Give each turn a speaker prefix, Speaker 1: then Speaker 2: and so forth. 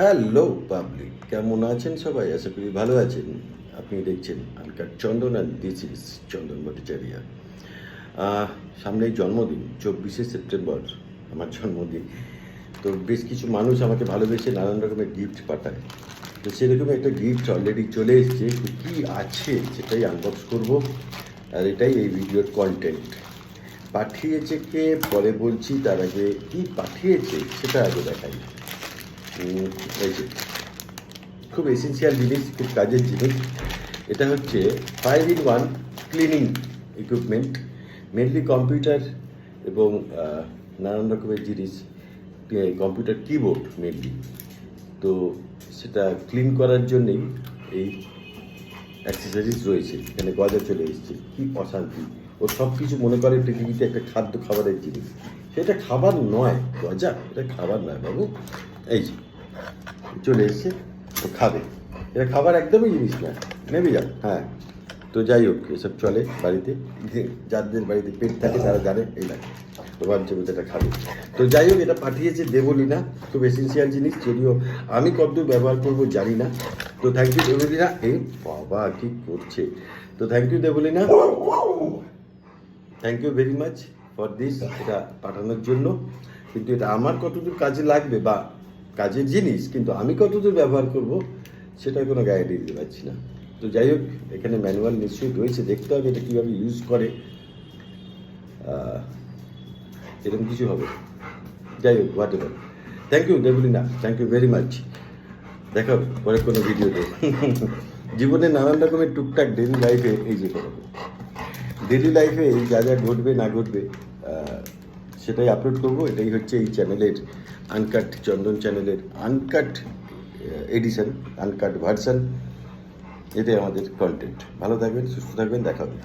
Speaker 1: Hello public কেমন আছেন সবাই? আশা করি ভালো আছেন। আপনি দেখছেন anchor Chandan and this is Chandan Bhattacharya. সামনেই জন্মদিন, চব্বিশে সেপ্টেম্বর, আমার জন্মদিন। তো বেশ কিছু মানুষ আমাকে ভালোবেসে নানান রকমের গিফট পাঠায়। তো সেরকম একটা গিফট অলরেডি চলে এসছে। কী আছে সেটাই আনবক্স করব। আর এটাই এই ভিডিওর কন্টেন্ট পাঠিয়েছে কে? পরে বলছি, তার আগে কী পাঠিয়েছে সেটা আগে দেখাই। এই যে, খুব এসেন্সিয়াল জিনিস, খুব কাজের জিনিস। এটা হচ্ছে five in one cleaning equipment mainly computer এবং নানান রকমের জিনিস কম্পিউটার কিবোর্ড মেনলি তো সেটা ক্লিন করার জন্যেই এই অ্যাক্সেসরিজ রয়েছে, এখানে গজা চলে এসেছে। কি অশান্তি। ও সব কিছু মনে করে পৃথিবীতে একটা খাদ্য খাবারের জিনিস। সেটা খাবার নয়, গজা। এটা খাবার নয়, বাবু। এই যে চলে এসছে, তো খাবে। এটা খাবার একদমই জিনিস না। নেবে যান হ্যাঁ। তো যাই হোক, এসব চলে বাড়িতে। যাদের বাড়িতে পেট থাকে, তারা জানে, এই লাগে তো ভাবছে এটা খাবে। তো যাই হোক, এটা পাঠিয়েছে দেবলীনা খুব এসেন্সিয়াল জিনিস, যদিও আমি কতদূর ব্যবহার করব জানি না। তো থ্যাংক ইউ দেবলীনা এই বাবা, কি করছে? তো thank you Debolina thank you very much for this এটা পাঠানোর জন্য। কিন্তু এটা আমার কতদূর কাজে লাগবে? বা কাজের জিনিস, কিন্তু আমি কতদূর ব্যবহার করব সেটা কোনো গ্যারান্টি দিতে পারছি না। তো যাই হোক, এখানে ম্যানুয়াল নিশ্চয়ই রয়েছে, দেখতে হবে এটা কীভাবে ইউজ করে। এরকম কিছু হবে। যাই হোক whatever thank you Debolina. Thank you very much দেখা পরে কোনো ভিডিওতে জীবনে নানান রকমের টুকটাক ডেলি লাইফে এই যে ডেলি লাইফে যা যা ঘটবে, না ঘটবে সেটাই আপলোড করব, এটাই হচ্ছে এই চ্যানেলের আনকাট চন্দন চ্যানেলের আনকাট এডিশন আনকাট ভার্সন এটাই আমাদের কন্টেন্ট ভালো থাকবেন, সুস্থ থাকবেন, দেখা হবে।